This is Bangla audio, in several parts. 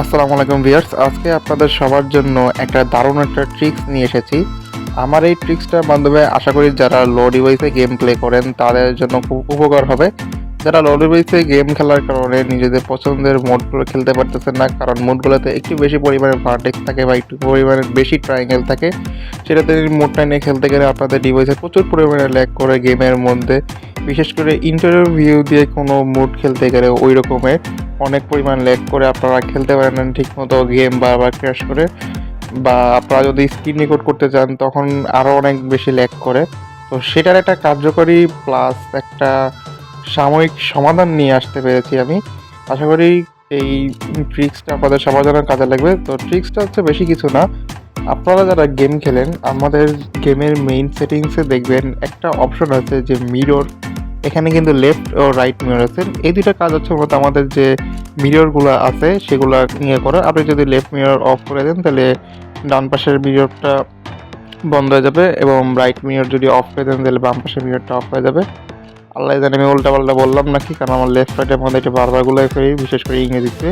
আসসালামু আলাইকুম ভিয়ার্স আজকে আপনাদের সবার জন্য একটা দারুণ একটা ট্রিক্স নিয়ে এসেছি। আমার এই ট্রিক্সটার মাধ্যমে আশা করি যারা লো ডিভাইসে গেম প্লে করেন, তাদের জন্য খুব উপকার হবে। যারা লো ডিভাইসে গেম খেলার কারণে নিজেদের পছন্দের মোডগুলো খেলতে পারতেছেন না, কারণ মোডগুলোতে একটু বেশি পরিমাণে ভার্টেক্স থাকে বা একটু পরিমাণে বেশি ট্রায়াঙ্গেল থাকে, সেটাতে মোডটা নিয়ে খেলতে গেলে আপনাদের ডিভাইসে প্রচুর পরিমাণে ল্যাগ করে গেমের মধ্যে। বিশেষ করে ইন্টারভিউ ভিউ দিয়ে কোনো মুড খেলতে গেলে ওই রকমের অনেক পরিমাণ ল্যাগ করে আপনারা খেলতে পারেন না ঠিকমতো গেম বারবার ক্র্যাশ করে। বা আপনারা যদি স্ক্রিন রেকর্ড করতে চান, তখন আরও অনেক বেশি ল্যাগ করে। তো সেটার একটা কার্যকরী প্লাস একটা সাময়িক সমাধান নিয়ে আসতে পেরেছি আমি। আশা করি এই ট্রিক্সটা আপনাদের সবার জন্য কাজে লাগবে। তো ট্রিক্সটা হচ্ছে বেশি কিছু না। আপনারা যারা গেম খেলেন, আমাদের গেমের মেইন সেটিংসে দেখবেন একটা অপশন আছে যে মিরর এখানে কিন্তু লেফট ও রাইট মিরর আছে। এই দুইটা কাজ হচ্ছে মূলত আমাদের যে মিররগুলো আছে, সেগুলো নিয়ে করা। আপনি যদি লেফট মিরর অফ করে দেন, তাহলে ডান পাশের মিররটা বন্ধ হয়ে যাবে এবং রাইট মিরর যদি অফ করে দেন, তাহলে বাম পাশের মিররটা অফ হয়ে যাবে। আল্লাহ জানে আমি উল্টা পাল্টা বললাম নাকি, কারণ আমার লেফট রাইটের মধ্যে এটা বারবার গুলাই ফেরি বিশেষ করে ইংরেজিতে।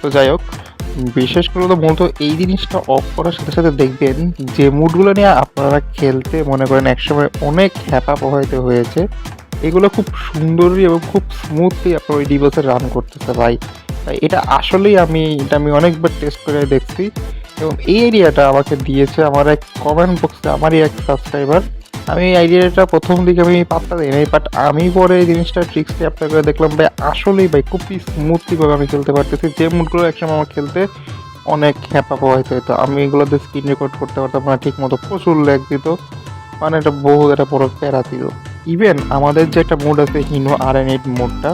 তো যাই হোক, বিশেষ করে তো মূলত এই জিনিসটা অফ করার সাথে সাথে দেখবেন যে মুডগুলো নিয়ে আপনারা খেলতে মনে করেন একসময় অনেক হ্যাপা প্রভাবিত হয়েছে। এগুলো খুব সুন্দরই এবং খুব স্মুথলি আপনার ওই ডিভাইসে রান করতেছে ভাই। এটা আসলেই আমি, এটা আমি অনেকবার টেস্ট করে দেখছি এবং এই এরিয়াটা আমাকে দিয়েছে আমার এক কমেন্ট বক্সে আমারই এক সাবস্ক্রাইবার আমি এই আইডিয়াটা প্রথম দিকে আমি পাত্তা দিই নাই বাট আমি পরে এই জিনিসটা ট্রিক্সটি অ্যাপ্লাই করে দেখলাম, ভাই আসলেই ভাই খুবই স্মুথলিভাবে আমি খেলতে পারতেছি। যে মুডগুলো একসময় আমার খেলতে অনেক হ্যাপা প্রভাবিত হতো আমি এগুলোতে স্ক্রিন রেকর্ড করতে পারতাম না ঠিক মতো প্রচুর ল্যাগ দিত। মানে এটা বহু একটা বড় প্যারা দিল ইভেন আমাদের যে একটা মুড আছে হিনো আর এন এইট মুডটা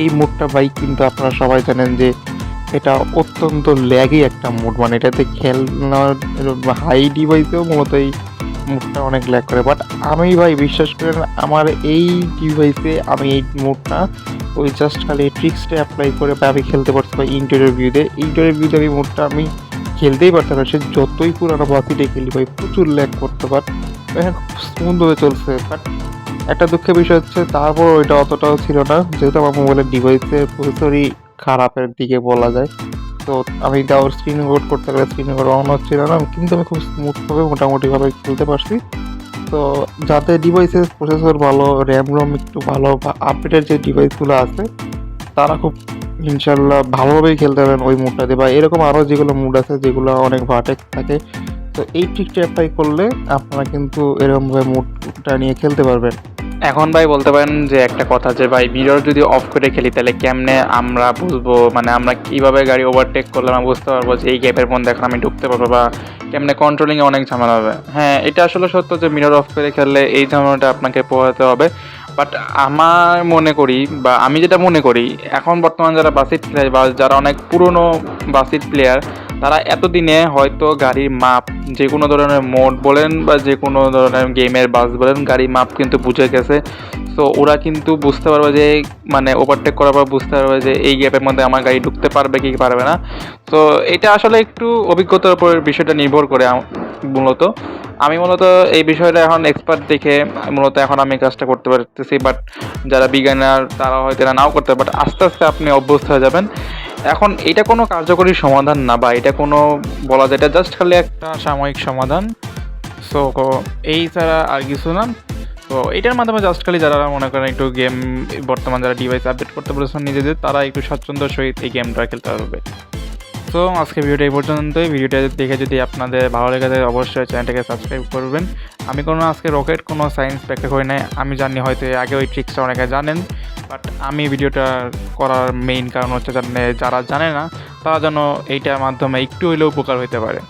এই মুডটা ভাই কিন্তু আপনারা সবাই জানেন যে এটা অত্যন্ত ল্যাগই একটা মুড মানে এটাতে খেলনার হাই ডিভাইসেও মূলত এই মুডটা অনেক ল্যাগ করে। বাট আমি ভাই বিশ্বাস করেন, আমার এই ডিভাইসে আমি এই মুডটা ওই জাস্ট খালি ট্রিক্সটা অ্যাপ্লাই করে বা আমি খেলতে পারছি বা ইন্টারভিউ ভিউতে ইন্টারভিউ ভিউতে আমি মুডটা আমি খেলতেই পারতাম না, সে যতই পুরানো বাতিতে খেলি ভাই প্রচুর ল্যাগ করতে পার এখন স্মুথভাবে চলছে। বাট একটা দুঃখের বিষয় হচ্ছে তারপর ওইটা অতটাও ছিল না। যেহেতু আমার মোবাইলের ডিভাইসের প্রসেসরই খারাপের দিকে বলা যায়। তো আমি তাও স্ক্রিন রেকর্ড করতে গেলে স্ক্রিন রেকর্ড অন হচ্ছিল না। কিন্তু আমি খুব স্মুথভাবে মোটামুটিভাবে খেলতে পারছি। তো যাতে ডিভাইসের প্রসেসর ভালো র্যাম রোম একটু ভালো বা আপডেটের যে ডিভাইসগুলো আছে, তারা খুব ইনশাল্লাহ ভালোভাবেই খেলতে পারেন ওই মুডটাতে বা এরকম আরও যেগুলো মুড আছে, যেগুলো অনেক ভাটেক্স থাকে। তো এই ট্রিকটা অ্যাপ্লাই করলে আপনারা কিন্তু এরকমভাবে মুডটা নিয়ে খেলতে পারবেন। এখন ভাই বলতে পারেন যে একটা কথা যে, ভাই মিরর যদি অফ করে খেলি, তাহলে কেমনে আমরা বুঝব? মানে আমরা কীভাবে গাড়ি ওভারটেক করলে আমরা বুঝতে পারব যে এই গ্যাপের মধ্যে এখন আমি ঢুকতে পারব বা কেমনে কন্ট্রোলিংয়ে অনেক ঝামেলা হবে। হ্যাঁ এটা আসলে সত্য যে মিরর অফ করে খেললে এই ঝামেলাটা আপনাকে পোহাতে হবে। বাট আমার মনে করি বা আমি যেটা মনে করি, এখন বর্তমান যারা বাসিট খেলে বা যারা অনেক পুরনো বাসিট প্লেয়ার তারা এতদিনে হয়তো গাড়ির মাপ, যে কোনো ধরনের মোড বলেন বা যে কোনো ধরনের গেমের বাস বলেন, গাড়ির মাপ কিন্তু বুঝে গেছে। সো ওরা কিন্তু বুঝতে পারবে যে মানে ওভারটেক করার পর বুঝতে পারবে যে, এই গ্যাপের মধ্যে আমার গাড়ি ঢুকতে পারবে কি পারবে না। তো এটা আসলে একটু অভিজ্ঞতার উপর বিষয়টা নির্ভর করে মূলত। আমি মূলত এই বিষয়টা এখন এক্সপার্ট দেখে, মূলত এখন আমি কাজটা করতে পারতেছি। বাট যারা বিজ্ঞানার তারা হয়তো নাও করতে বাট আস্তে আস্তে আপনি অভ্যস্ত হয়ে যাবেন। এখন এটা কোনো কার্যকরী সমাধান না বা এটা কোনো বলা যায়, এটা জাস্ট খালি একটা সাময়িক সমাধান। সো এই ছাড়া আর কিছু না। তো এটার মাধ্যমে জাস্ট খালি যারা মনে করেন একটু গেম বর্তমান যারা ডিভাইস আপডেট করতে পারছেন নিজেদের, তারা একটু স্বাচ্ছন্দ্য সহিত এই গেমটা খেলতে পারবে। তো আজকে ভিডিওটা এই পর্যন্তই। ভিডিওটা দেখে যদি আপনাদের ভালো লেগে থাকে, অবশ্যই চ্যানেলটাকে সাবস্ক্রাইব করবেন। আমি কোনো আজকে রকেট কোনো সায়েন্স ব্যাখ্যা করি নাই। আমি জানি হয়তো আগে ওই ট্রিক্সটা অনেকে জানেন। বাট আমি ভিডিওটা করার মেইন কারণ হচ্ছে যারা জানে না, তারা যেন এইটার মাধ্যমে একটু হইলেও উপকার হইতে পারে।